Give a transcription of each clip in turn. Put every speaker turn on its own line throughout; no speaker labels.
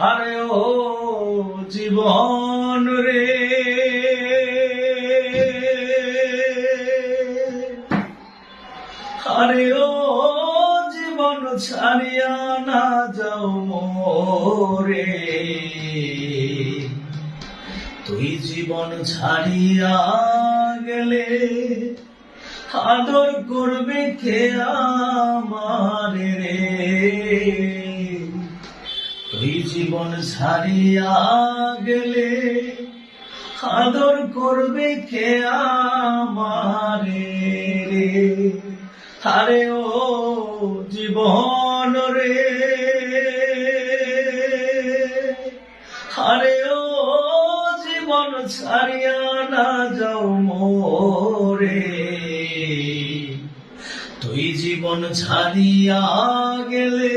আরে ও জীবন রে। আরে ও জীবন ছাড়িয়া না যাও মোরে। তুই জীবন ছাড়িয়া গেলে আদর করবে কে আমার রে? তুই জীবন ছাড়িয়া গেলে আদর করবে কে আমার রে? আরে ও জীবন রে। আরে ও জীবন ছাড়িয়া না যাও মোরে। তুই জীবন ছাড়িয়া গেলে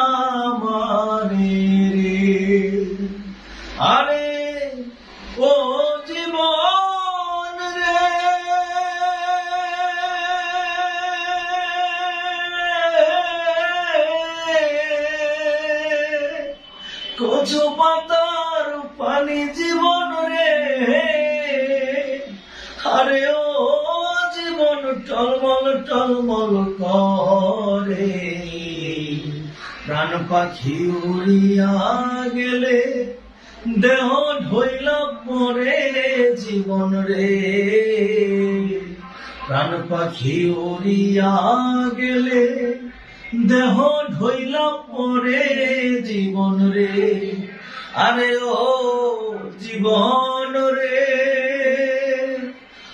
কচু পাতার পানি জীবন রে। আরে ও জীবন টলমল টলমল করে। প্রাণ পাখি উড়িয়া গেলে দেহ ঢইলা পরে জীবন রে। প্রাণ পাখি উড়িয়া গেলে দেহ ঢইলা পরে জীবন রে। আরে ও জীবন রে।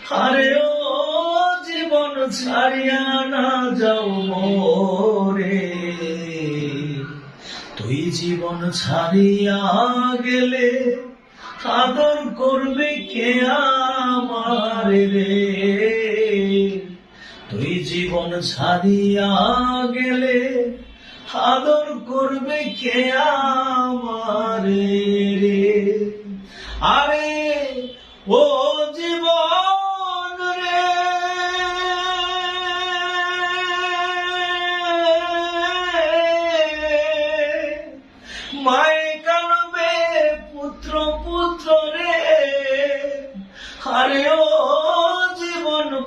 আরে ও জীবন ছাড়িয়া না যাও মোরে। তুই জীবন ছাড়িয়া গেলে আদর করবে কে আমার রে? তুই জীবন ছাড়িয়া গেলে আদর করবে কে আমারে আরে ও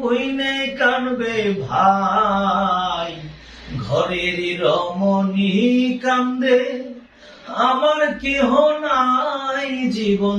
বইনে কানবে ভাই। ঘরের রমণী কান্দে আমার কেহ নাই জীবন